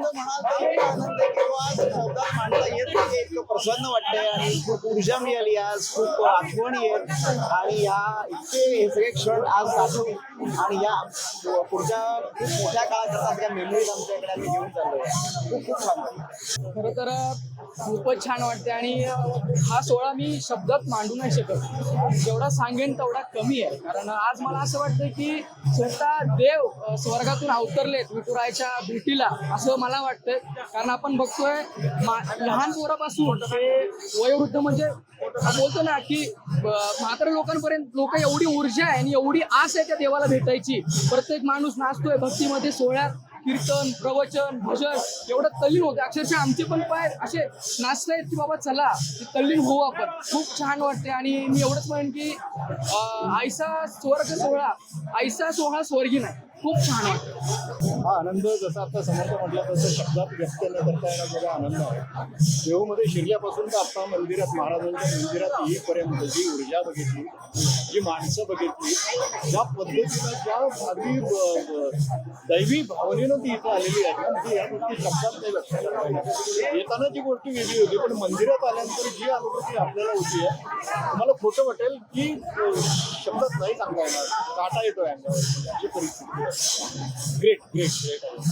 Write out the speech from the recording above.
आनंद म्हणाल तर इतका आनंद आहे. की तो आज शब्दात मांडता येत नाही. इतकं प्रसन्न वाटतंय आणि खूप ऊर्जा मिळाली आज. खूप आठवण येत आणि या इतके हे सगळे क्षण आज साठवून आणि या पुढच्या खूप मोठ्या काळाकरता सगळ्या मेमरीज आमच्याकडे आम्ही घेऊन चाललोय. खूप खूप छान खरं तर खूपच छान वाटते आणि हा सोहळा मी शब्दात मांडू नाही शकत. जेवढा सांगेन तेवढा कमी आहे. कारण आज मला असं वाटतं की स्वतः देव स्वर्गातून अवतरलेत विठुरायच्या भेटीला असं मला मला वाटतंय कारण आपण बघतोय लहान पोरापासून वयोवृद्ध म्हणजे बोलतो ना की अ, म्हाताऱ्या लोकांपर्यंत लोक एवढी ऊर्जा आहे आणि एवढी आस आहे त्या देवाला भेटायची. प्रत्येक माणूस नाचतोय भक्तीमध्ये सोहळ्यात कीर्तन प्रवचन भजन एवढं तल्लीन होते अक्षरशः आमचे पण पाय असे नाचतायत की बाबा चला तल्लीन होऊ आपण. खूप छान वाटते आणि मी एवढंच म्हणेन की आयसा स्वर्ग सोहळा आयसा सोहळा स्वर्गी नाही. खूप छान हा आनंद जसा आता समर्थ म्हटला तसं शब्दात व्यक्त न करता येणारा आनंद आहे. देऊमध्ये शिरल्यापासून तर आता मंदिरात महाराजांच्या मंदिरात येईपर्यंत जी ऊर्जा बघितली जी माणसं बघितली ज्या पद्धतीनं ज्या अगदी दैवी भावनेनं ती इथं आलेली आहे. म्हणजे या गोष्टी शब्दात नाही व्यक्त करता येताना जी गोष्टी वेगळी होती पण मंदिरात आल्यानंतर जी अनुभूती आपल्याला होती आहे मला खोटं वाटेल की शब्दात नाही सांगता येणार काटा येतोय अंगावर. अशी परिस्थिती. Great, great, great.